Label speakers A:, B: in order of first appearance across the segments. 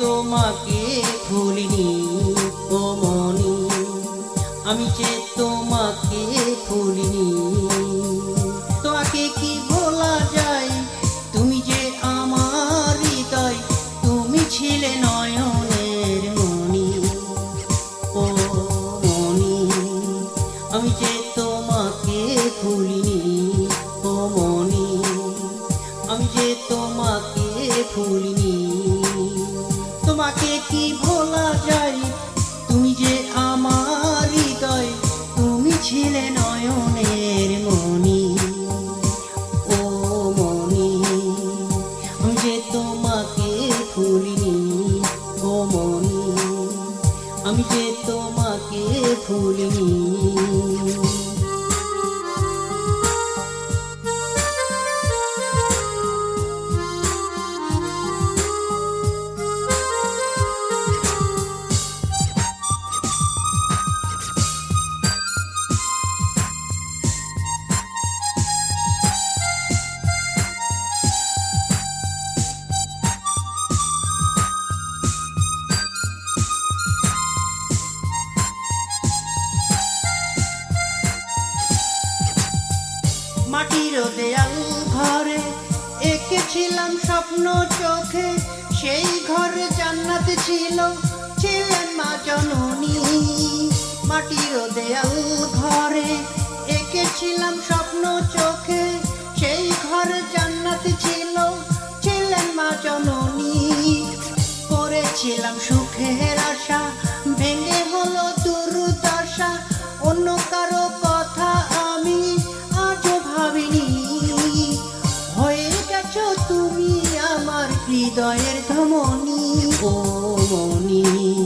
A: তোমাকে ভুলিনি ও মনি, আমি যে তোমাকে ভুলিনি। তোমাকে কি বলা যায়? তুমি যে আমার হৃদয়, তুমি ছিলে নয়নের মনি। ও মনি, আমি যে কি ভোলা যায়। তুমি যে আমার হৃদয়, তুমি ছিলে নয়নের মনি ও মনি যে তোমাকে ভুলিনি, ও মনি আমি যে তোমাকে ভুলিনি। এঁকেছিলাম স্বপ্ন চোখে, সেই ঘরে জান্নাত ছিল। ছিলেন মা জননী, মাটির দেয়াল ঘরে। এঁকেছিলাম স্বপ্ন চোখে, সেই ঘরে জান্নাত ছিল। ছিলেন মা জননী করেছিলাম সুখের আশা। ভেঙে হলো দুর্দশা, অন্য কারও কথা আমি আজও ভাবিনি। হৃদয়ের ধমনি ও মনি।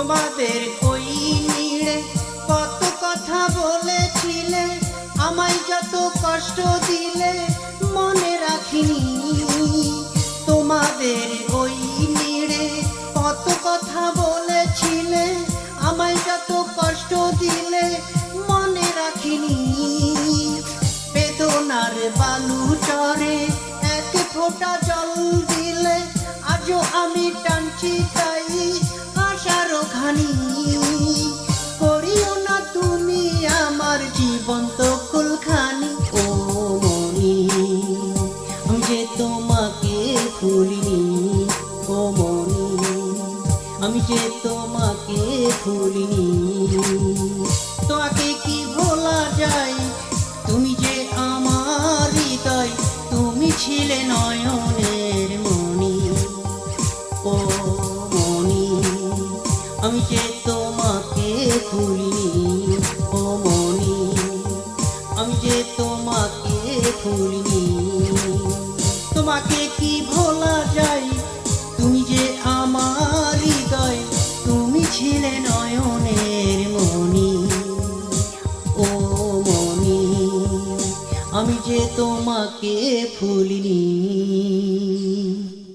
A: তোমাদের ওই নিড়ে কত কথা বলেছিলে, আমায় যত কষ্ট দিলে মনে রাখিনি। তোমাদের ওই নিড়ে কত কথা বলেছিলে, আমায় যত কষ্ট দিলে মনে রাখিনি। বেদনার বালু চরে এক ফোঁটা কুলখানি ও মনি যে তোমাকে ও মনি আমি যে তোমাকে তোমাকে কি ভোলা যায়? তুমি যে আমার হৃদয়, তুমি ছিলে নয়নের মনি ও মনি আমি যে তোমাকে ভুলিনি ভুলিনি তোমাকে কি ভোলা যায়? তুমি যে আমার হৃদয়, তুমি ছিলে নয়নের মনি ও মনি আমি যে তোমাকে ভুলিনি।